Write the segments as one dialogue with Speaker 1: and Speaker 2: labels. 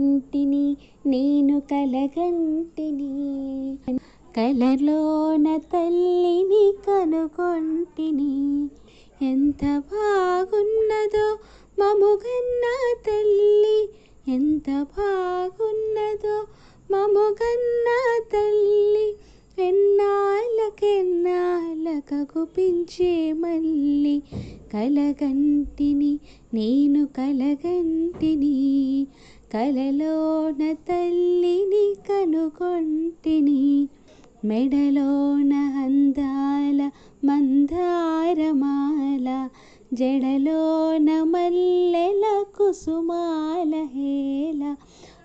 Speaker 1: ఇంటిని నేను కలగంటిని. కలలోన తల్లిని కనుగొంటిని. ఎంత బాగున్నదో మముగన్న తల్లి. ఎంత బాగున్నదో మముగన్న తల్లి. ఎన్నాళ్ళకెన్నాళ్ళక గుపించే మళ్ళీ కలగంటిని నేను కలగంటిని. కలలోన తల్లిని కనుగొంటిని మెడలోన అందాల మందారమాల జడలోన మల్లెల కుసుమాల హేల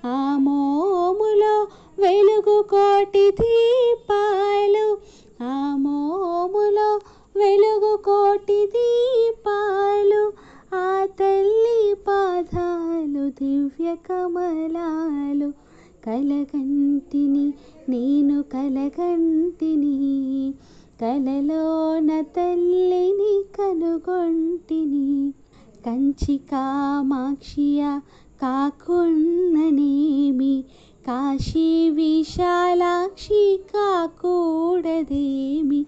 Speaker 1: ఆ మోములో వెలుగు కోటి దీపాలు ఆ మోములో వెలుగు కోటి దివ్య కమలాలు కలగంటిని నేను కలగంటిని కలలోన తల్లిని కనుగొంటిని. కంచి కామాక్షియ కాకున్ననేమి కాశీ విశాలాక్షి కాకూడదేమి.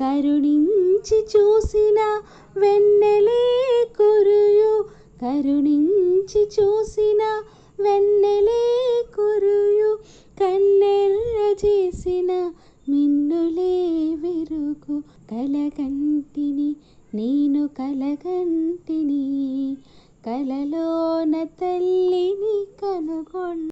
Speaker 1: కరుణించి చూసిన వెన్నెలే కురుయు కరుణించి చూసిన వెన్నెలే కురుయు కన్నెర్ర చేసిన మిన్నులే వెరుగు. కలగంటిని నేను కలగంటిని కలలోన తల్లిని కనుగొండ